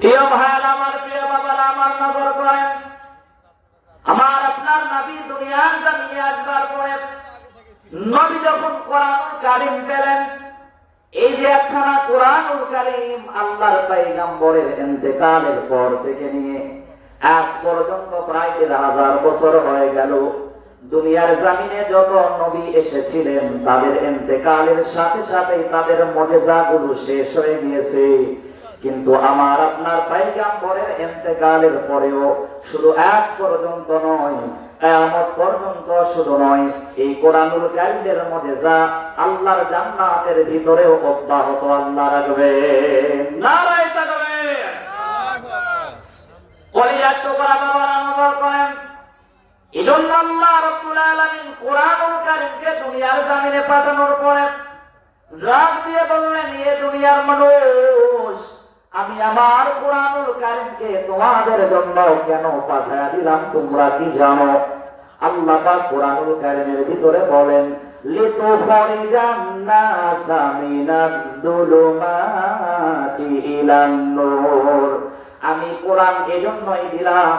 প্রিয় ভাইয়ার, আমার প্রিয় বাবারা, আমার নজর করেন আমার আপনার নবী দুনিয়ার জমিনে আসবার পরে নবী যখন কোরআন কারিম পেলেন, এই যে একখানা কোরআনুল কারিম আল্লাহর পাইগাম্বরের ইন্তেকালের পর থেকে নিয়ে আজ পর্যন্ত প্রায় দেড় হাজার বছর হয়ে গেল, দুনিয়ার জামিনে যত নবী এসেছিলেন, তাদের ইন্তেকালের সাথে সাথে তাদের মজেজাগুলো শেষ হয়ে গিয়েছে। কিন্তু আমার আপনার পাইগাম্বরের ইন্তেকালের পরেও শুধু আজ পর্যন্ত নয়, কিয়ামত পর্যন্ত শুধু নয়, এই কোরআনুল কারিমের মজেজা আল্লাহর জান্নাতের ভিতরেও অব্যাহত আল্লাহ রাখবে। দুনিয়ার জমিনে পাঠানোর পরে রাগ দিয়ে বললেন, এ দুনিয়ার মানুষ আমি আমার কোরআনুল কারীমকে তোমাদের জন্য কেন পাঠায়া দিলাম, তোমরা কি জানো? আল্লাহ পাক কোরআনুল কারীমের ভিতরে বলেন আমি কোরআন এজন্যই দিলাম,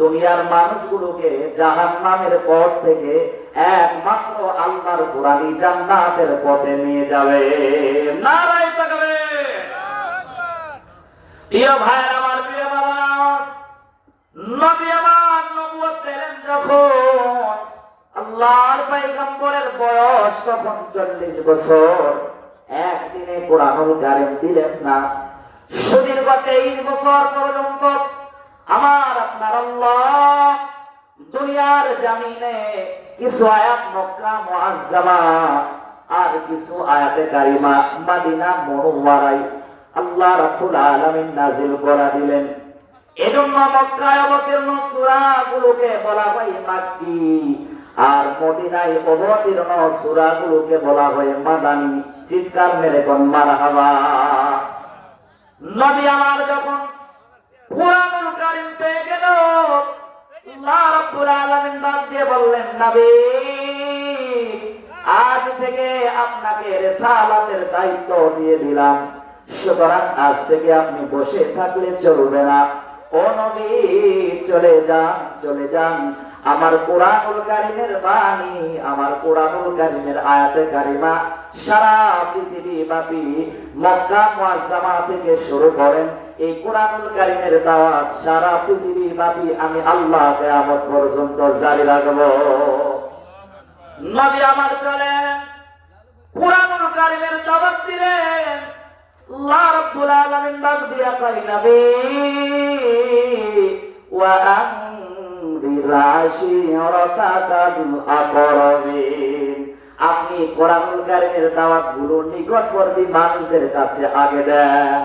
দুনিয়ার মানুষগুলোকে জাহান নামের পথ থেকে একমাত্র আল্লাহর কোরআনই জান্নাতের পথে নিয়ে যাবে। থাকবে প্রিয় ভাই আমার প্রিয় বাবা, নবী আমার নবুয়ত পেলেন যখন আল্লাহর পয়গম্বরের বয়স তখন চল্লিশ বছর। একদিনে কোরআনুল কারিম দিলেন না। সুদীর্ঘ তেইশ বছর পর্যন্ত আমার আপনার আল্লাহ দুনিয়ার জামিনে কিছু আয়াত মক্কা, মুআজ্জামা আর কিছু আয়াতে কারিমা, মাদিনা মুনাওয়ারাই আল্লাহ রাব্বুল আলামিন নাজিল করা দিলেন। এজন্য মক্কায় অবতীর্ণ সূরাগুলোকে বলা হয় মাক্কি। আর মদিনায় অবতীর্ণ সূরাগুলোকে বলা হয় মাদানি। চিৎকার মেরে কোন, মারহাবা। নবী আমার যখন কোরআনুল কারীম পেয়ে গেল, আল্লাহ রাব্বুল আলামিন ডাক দিয়ে বললেন, নবী, আজ থেকে আপনাকে রিসালাতের দায়িত্ব দিয়ে দিলাম। সুতরাং আজ থেকে আপনি বসে থাকলে চলবে না। ও চলে যান চলে যান। আমার কোরআনুল কারিমের বাণী, আমার কোরআনুল কারিমের আয়াতে কারিমা সারা পৃথিবী ব্যাপী মক্কা মুআজ্জামা থেকে শুরু করেন। এই কোরআনুল কারিমের দাওয়াত সারা পৃথিবী ব্যাপী আমি আল্লাহ কিয়ামত পর্যন্ত জারি রাখব। নবী আমার চলেন কোরআনুল কারিমের দাওয়াত দিলেন আপনি কোরআনুল কারিমের দাওয়াতগুলো নিকটবর্তী মানুষদের কাছে আগে দেন।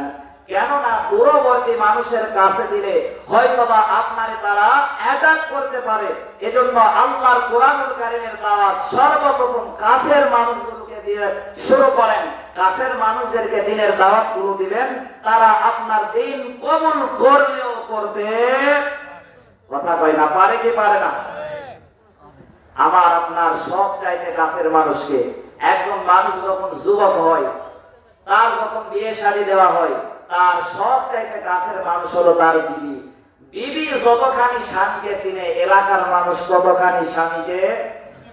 কেননা দূরবর্তী মানুষের কাছে দিলে হয়তোবা আপনার তারা অ্যাটাক করতে পারে। এজন্য আল্লাহর কোরআনুল কারিমের দাওয়াত সর্বপ্রথম কাছের মানুষগুলোকে দিয়ে শুরু করেন। কাছের মানুষদেরকে দিনের দাওয়াতগুলো দিবেন তারা আপনার দিন কবুল করলেও করতে কথা কয় না, পারে কি পারে না? আমার আপনার সব চাইতে কাছের মানুষকে, একজন মানুষ যখন যুবক হয়, তার যখন বিয়ে শাড়ি দেওয়া হয়, তার সব চাইতে কাছের মানুষ হলো তার বিবি। বিবি যতখানি স্বামীকে চিনে, এলাকার মানুষ ততখানি স্বামীকে,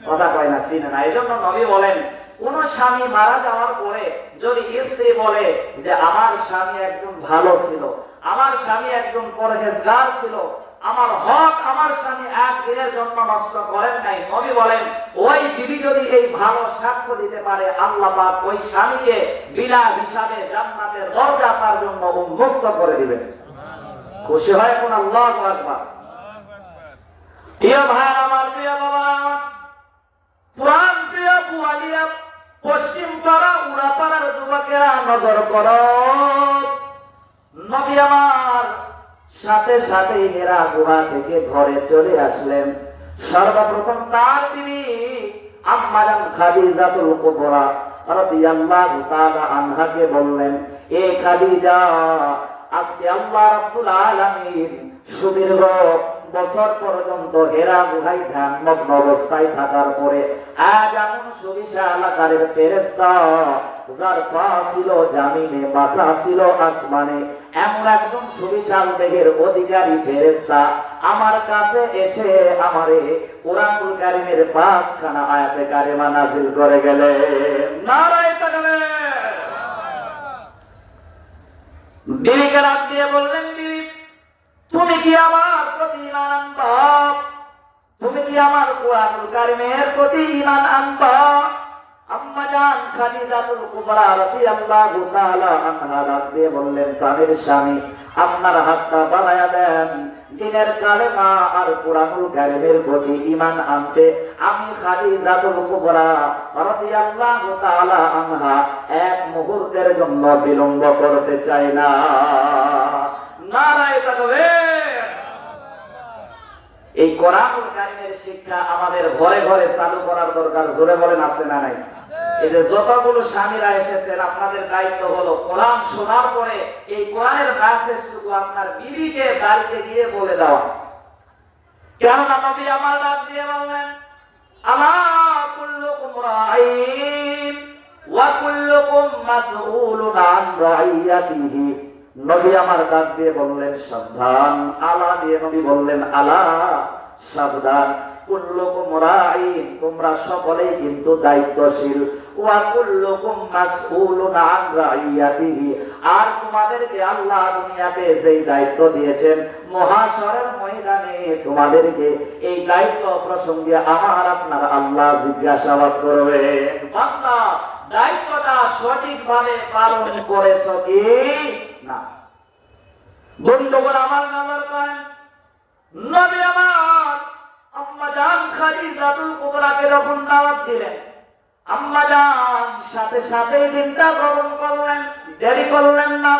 কথা কয় না, চিনে না। এই জন্য নবী বলেন কোন স্বামী মারা যাওয়ার পরে যদি স্ত্রী বলে যে আমার স্বামী একজন ভালো ছিল, আমার স্বামী একজন পরহেজগার ছিল, আমার হক আমার স্বামী একদিনের জন্য নষ্ট করেন নাই, নবী বলেন, ওই বিবি যদি এই ভালো সাক্ষ্য দিতে পারে, আল্লাহ পাক ওই স্বামীকে বিনা হিসাবে জান্নাতের দরজা তার জন্য উন্মুক্ত করে দিবেন। খুশি হয় কোন আল্লাহ আকবার। প্রিয় ভাই আমার, প্রিয় বাবা পুরান প্রিয় বুয়ালিয়া পশ্চিম পাড়া উড়াপাড়ার যুবকেরা নজর কর। নবী আমার সাথে সাথে হেরা গুহা থেকে ঘরে চলে আসলেন। সর্বপ্রথম তার তিনি আম্মাজান খাদিজাতুল কুবরা রাদিয়াল্লাহু তাআলা আনহাকে বললেন, এ খাদিজা, আজকে আল্লাহ রাব্বুল আলামিন সুদীর্ঘ বছর পর্যন্ত হেরা গুহাই ধ্যান মগ্ন অবস্থায় থাকার পরে আজ এমন সুবিশাল আকারের ফেরেস্তা যার পা ছিল জামিনে মাথা ছিল আসমানে এমন একজন সুবিশাল দেহের অধিকারী ফেরেস্তা আমার কাছে এসে আমারে কোরআনুল কারিমের পাঁচখানা আয়াতে কারিমা নাজিল করে গেলে। নারায় তাকবীর। বিবিকে রাত দিয়ে বললেন বিবি তুমি কি আমার প্রতি ইমান আনবা? তুমি কি আমার কোরআনুল কারিমের প্রতি ইমান আনবা? আম্মা জান খাদিজাতুল কুবরা রাদিয়াল্লাহু তাআলা আনহা বললেন স্বামী, আপনার হাতটা বাড়ায়া দেন। দিনের কালেমা আর কোরআনুল কারিমের প্রতি ইমান আনতে আমি খাদিজাতুল কুবরা রাদিয়াল্লাহু তাআলা আনহা এক মুহূর্তের জন্য বিলম্ব করতে চাই না। এই কোরআনুল শিক্ষা আমাদের ঘরে ঘরে চালু করার দরকার, জোরে বলেন, আছে না নাই? এই যে যতগুলো স্বামীরা এসেছেন, আপনাদের দায়িত্ব হলো কোরআন শোনার পরে এই কোরআনের মেসেজটুকু আপনার বিবিকে বাড়িতে গিয়ে বলে দেওয়া। কেননা নবী আমার ডাক দিয়ে বললেন, আলা কুল্লুকুম রাঈন ওয়া কুল্লুকুম মাসউলুন আন রাইয়াতিহি। নবী আমার ডাক দিয়ে বললেন, সাবধান। আলা দিয়ে নবী বললেন আলা সাবধান। তোমরা সকলেই কিন্তু দায়িত্বশীল। আর তোমাদেরকে আল্লাহ দুনিয়াতে যেই দায়িত্ব দিয়েছেন, মহাশরের ময়দানে তোমাদেরকে এই দায়িত্ব প্রসঙ্গে আমার আপনার আল্লাহ জিজ্ঞাসাবাদ করবে। বান্দা, দায়িত্বটা সঠিকভাবে পালন করেছ কি? না। বন্ধুগণ, আমার নামার করেন নবী আমার আম্মা জান খাদিজাতুল কুবরাকে যখন দাওয়াত দিলেন, আম্মা জান সাথে সাথে দিনটা গ্রহণ করলেন, দেরি করলেন না।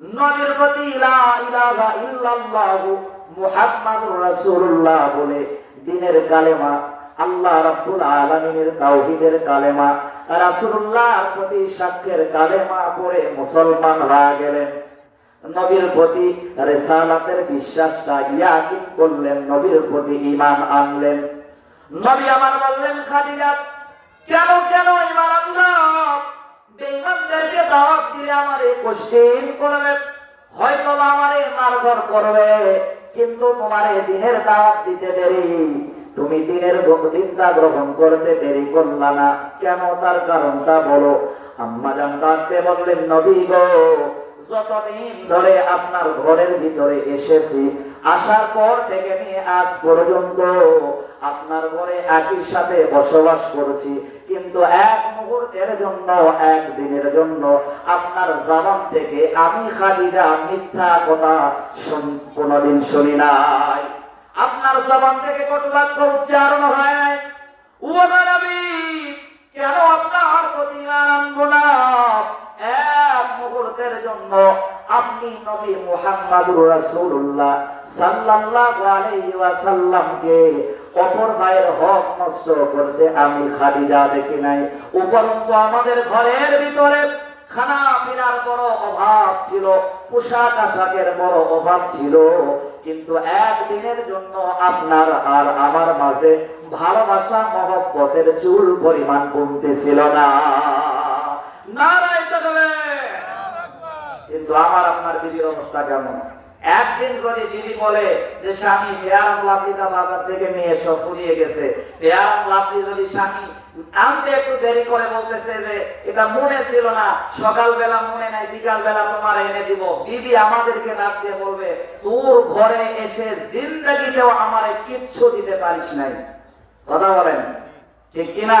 নবীর প্রতি লা ইলাহা ইল্লাল্লাহু মুহাম্মাদুর রাসূলুল্লাহ বলে দিনের কালেমা আল্লাহ রাব্বুল আলামিনের তাওহীদের কালেমা, রাসূলুল্লাহর প্রতি সাক্ষ্যের কালেমা পড়ে মুসলমান হয়ে গেলেন। নবীর প্রতি রেসালাতের বিশ্বাসটা ইয়াকিন করলেন, নবীর প্রতি ঈমান আনলেন। নবী আমার বললেন, খাদিজা, কেন কেন ঈমান আনলাম বেঈমানদেরকে দাওয়াত দিলে আমারে কোশ্চেন করবে হয়তো আমারে মারধর করবে, কিন্তু তোমারে দিনের দাওয়াত দিতে দেরি। তুমি দিনের দিনটা গ্রহণ করতে দেরি করলা না। কেন তার কারণটা বলো। আম্মা জান ডাকতে বললেন, নবী গো ধরে আপনার ঘরের ভিতরে এসেছি, আসার পর থেকে নিয়ে আজ পর্যন্ত আপনার ঘরে একই সাথে বসবাস করছি। কিন্তু এক মুহূর্তের জন্য, এক দিনের জন্য আপনার জবান থেকে আমি খালিদা মিথ্যা কথা কোনোদিন শুনি নাই। আপনার জবান থেকে কত বাক্য উচ্চারণ হয়? কেন আপনার প্রতি না? এক মুহূর্তের জন্য আপনি নবী রাসূলুল্লাহ সাল্লাল্লাহু আলাইহি ওয়াসাল্লামকে অপর ভাইয়ের হক নষ্ট করতে আমি খাদিজা দেখি নাই। উপরন্তু আমাদের ঘরের ভিতরে খানা পিনার বড় অভাব ছিল পোশাক আশাকের বড় অভাব ছিল। কিন্তু একদিনের জন্য আপনার আর আমার মাঝে ভালোবাসা মহব্বতের চুল পরিমাণ কমতেছিল না। কিন্তু আমার, আপনার বিবির অবস্থা কেমন? একদিন যদি দিদি বলে যে, স্বামী ফেয়ার লাভলিটা বাজার থেকে নিয়ে এসো, ফুরিয়ে গেছে। ফেয়ার লাভলি যদি স্বামী আনতে একটু দেরি করে বলতেছে যে, এটা মনে ছিল না, সকালবেলা মনে নাই বিকাল বেলা তোমার এনে দিব। বিবি আমাদেরকে ডাক দিয়ে বলবে, তোর ঘরে এসে জিন্দাগিতেও আমারে কিচ্ছু দিতে পারিস নাই। কথা বলেন, ঠিক কিনা?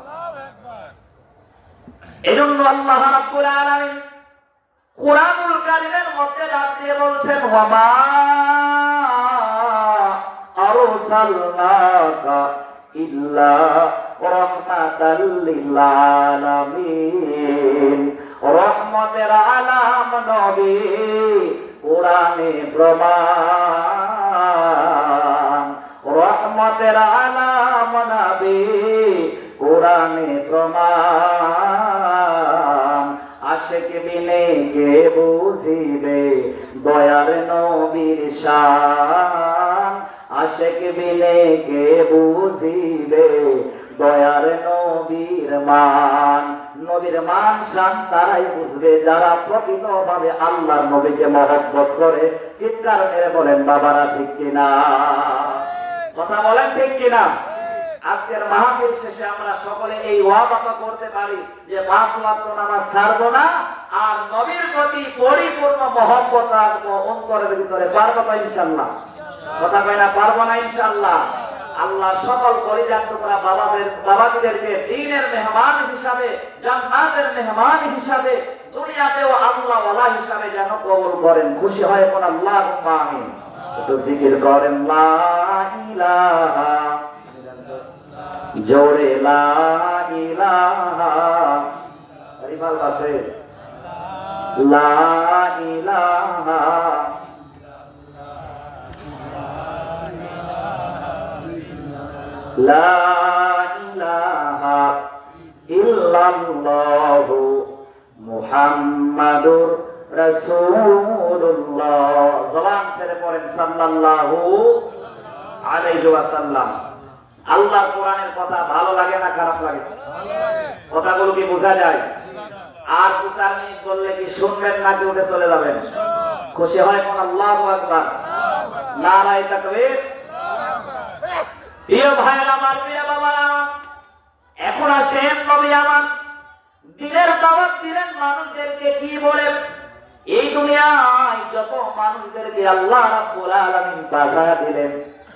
এজন্য আল্লাহ রাব্বুল আলামিন কোরআনুল কারীমের মধ্যে ডাক দিয়ে বলছেন, ওয়ামা আরসালনাকা ইল্লা রাহমাতাল লিল আলামিন রহমতের আলাম নবী কোরআনে প্রমাণ। রহমতের আলাম নবী কোরআনে প্রমাণ। আশেক বিনে কে বুঝিবে দয়ার নবীর শান? আশেক বিনে কে বুঝিবে দয়ার নবীর মান? নবীর মান, শান তারাই বুঝবে। যারা প্রকৃতভাবে আল্লাহর নবীকে মহব্বত করে, চিৎকার মেরে বলেন, বাবারা, ঠিক কিনা? কথা বলেন, ঠিক কিনা? আজকের মাহফিল শেষে আমরা সকলে এই ওয়াদা করতে পারি যে পাঁচ ওয়াক্ত নামাজ ছাড়বো না, আর নবীর প্রতি পরিপূর্ণ মহব্বত রাখব, অন্তরের ভিতরে পারব তো ইনশাল্লাহ কথা কয় না, পারব না ইনশাল্লাহ আল্লাহ সকল পরিজাত করা বাবাদের বাবাজিদেরকে দিনের মেহমান হিসাবে, জান্নাতের মেহমান হিসাবে, দুনিয়াতেও আল্লাহ ওয়ালা হিসাবে যেন কবুল করেন। খুশি হয় কোন আল্লাহ আমিন। একটু জিকির করেন, লা ইলাহা জোরে লা ইলাহা। রিমাল আছে। লা ইলাহা। লা ইলাহা ইল্লাল্লাহু মুহাম্মাদুর রাসূলুল্লাহ। জবান ছেড়ে পড়েন সাল্লাল্লাহু আলাইহি ওয়াসাল্লাম। আল্লাহ কোরআনের কথা ভালো লাগে না খারাপ লাগে? কথাগুলো কি বোঝা যায়? আর দু চার মিনিট বললে কি শুনবেন নাকি উঠে চলে যাবেন? খুশি হয় কোন? আল্লাহ প্রিয় ভাইয়ের আমার, প্রিয় বাবা, এখন আমার। দিনের দিলেন মানুষদেরকে কি বলে? এই দুনিয়ায় যত মানুষদেরকে আল্লাহ রাব্বুল আলামিন পাঠায়া দিলেন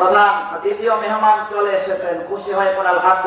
প্রধান দ্বিতীয় মেহমান চলে এসেছেন খুশি হয়ে পড়াল আলহামদুলিল্লাহ।